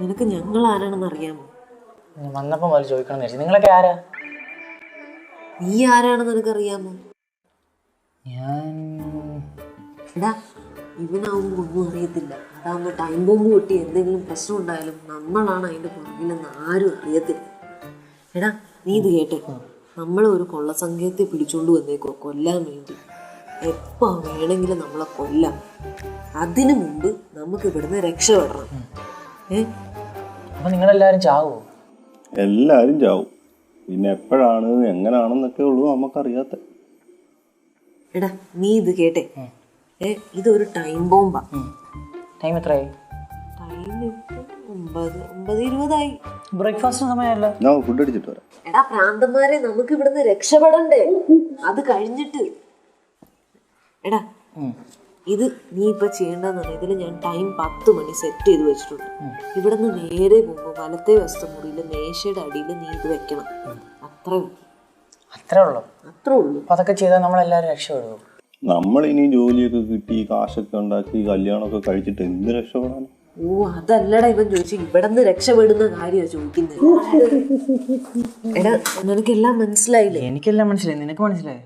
നിനക്ക് ഞങ്ങൾ ആരാണെന്ന് അറിയാമോ വന്നപ്പോൾ മുതൽ ചോദിക്കണം നിങ്ങളൊക്കെ ആരാ? നീ ആരാണെന്ന് നിനക്കറിയാമോ? ഞാൻ എടാ ഇവനാവുമ്പോൾ ഒന്നും അറിയത്തില്ല. അതാവുമ്പോൾ ടൈം ബോംബ് പൊട്ടി എന്തെങ്കിലും പ്രശ്നം ഉണ്ടായാലും നമ്മളാണ് അതിന്റെ പുറകിലെന്ന് ആരും അറിയത്തില്ല. എടാ നീ ഇത് കേട്ടേക്കോ നമ്മൾ ഒരു കൊള്ളസംഖ്യത്തെ പിടിച്ചോണ്ട് വന്നേക്കോ കൊല്ലാൻ വേണ്ടി. എപ്പോ വേണമെങ്കിലും നമ്മളെ കൊല്ലാം. അതിനു മുമ്പ് നമുക്ക് ഇവിടുന്ന് രക്ഷപ്പെടണം. അപ്പം നിങ്ങളെല്ലാരും ചാവുമോ എല്ലാരും ചാവും. പിന്നെ എപ്പോഴാണ് എങ്ങനെയാണെന്നൊക്കെ ഉള്ളൂ നമുക്കറിയാത്ത. എടാ നീ ഇത് കേട്ടെ. ഏ ഇതൊരു ടൈം ബോംബാ ടൈം എത്രയായി ടൈം ഒമ്പത് ഒമ്പത് ഇരുപതായി. ബ്രേക്ക്ഫാസ്റ്റിന് സമയമല്ല ഞാൻ ഫുഡ് അടിച്ചിട്ട് വരാം. എടാ പ്രാന്തന്മാരെ നമുക്ക് ഇവിടുന്ന് രക്ഷപ്പെടണ്ടേ? അത് കഴിഞ്ഞിട്ട്. എടാ ഇത് നീ ഇപ്പൊ ചെയ്യേണ്ടതെന്ന് പറഞ്ഞാൽ ഇതിൽ ഞാൻ ടൈം പത്ത് മണി സെറ്റ് ചെയ്ത് വെച്ചിട്ടുണ്ട്. ഇവിടെ നിന്ന് നേരെ പോകുമ്പോൾ വലത്തെ വസ്തു മുറിയിൽ മേശയുടെ അടിയിൽ നീ ഇത് വെക്കണം. അത്രേ ഉള്ളൂ. അത്രേ ഉള്ളൂ? അത്രേ ഉള്ളൂ. അപ്പം അതൊക്കെ ചെയ്താൽ നമ്മളെല്ലാവരും നമ്മൾ ഇനി ജോലിയൊക്കെ കിട്ടി കാശൊക്കെ ഉണ്ടാക്കി കല്യാണമൊക്കെ കഴിച്ചിട്ട് എന്ത് രക്ഷപ്പെടാൻ ഓ അതല്ലടാ ഇവൻ ചോദിച്ചു. ഇവിടുന്ന് രക്ഷപ്പെടുന്ന കാര്യമാണ് ചോദിക്കുന്നത്. എടാ നിനക്കെല്ലാം മനസ്സിലായില്ലേ എനിക്കെല്ലാം മനസ്സിലായി നിനക്ക് മനസ്സിലായി